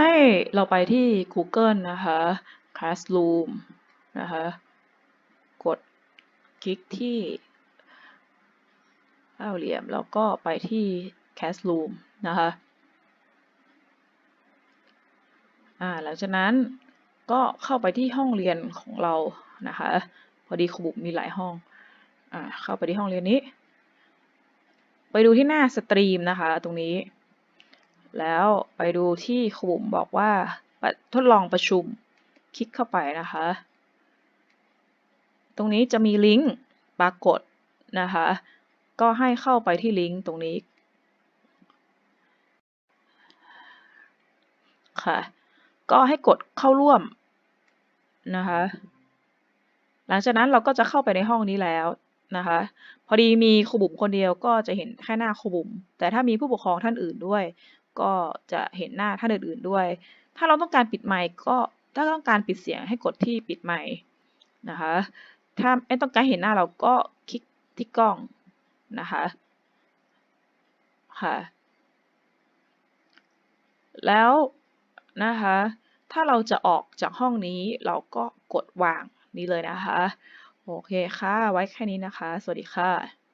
ให้เราไปที่ Google นะคะ Classroom นะคะ กดคลิกที่ห้าเหลี่ยมแล้วก็ไปที่ Classroom นะคะอ่าหลังจากนั้นก็เข้าไปที่ห้องเรียนของเรานะคะ พอดีครูบุ๋มมีหลายห้องอ่าเข้าไปที่ห้องเรียนนี้ ไปดูที่หน้าสตรีมนะคะ ตรงนี้ แล้วไปดูที่ครูบุ๋มบอกว่าทดลองประชุม คลิกเข้าไปนะคะ ตรงนี้จะมีลิงก์ปรากฏนะคะ ก็ให้เข้าไปที่ลิงก์ตรงนี้ค่ะ ก็ให้กดเข้าร่วมนะคะ หลังจากนั้นเราก็จะเข้าไปในห้องนี้แล้วนะคะ พอดีมีครูบุ๋มคนเดียวก็จะเห็นแค่หน้าครูบุ๋มแต่ถ้ามีผู้ปกครองท่านอื่นด้วย ก็จะเห็นหน้าท่านอื่นๆด้วย ถ้าเราต้องการปิดไมค์ก็ถ้าต้องการปิดเสียงให้กดที่ปิดไมค์นะคะ ถ้าไม่ต้องการเห็นหน้าเราก็คลิกที่กล้องนะคะค่ะ แล้วนะคะ ถ้าเราจะออกจากห้องนี้เราก็กดวางนี้เลยนะคะ โอเคค่ะ ไว้แค่นี้นะคะ สวัสดีค่ะ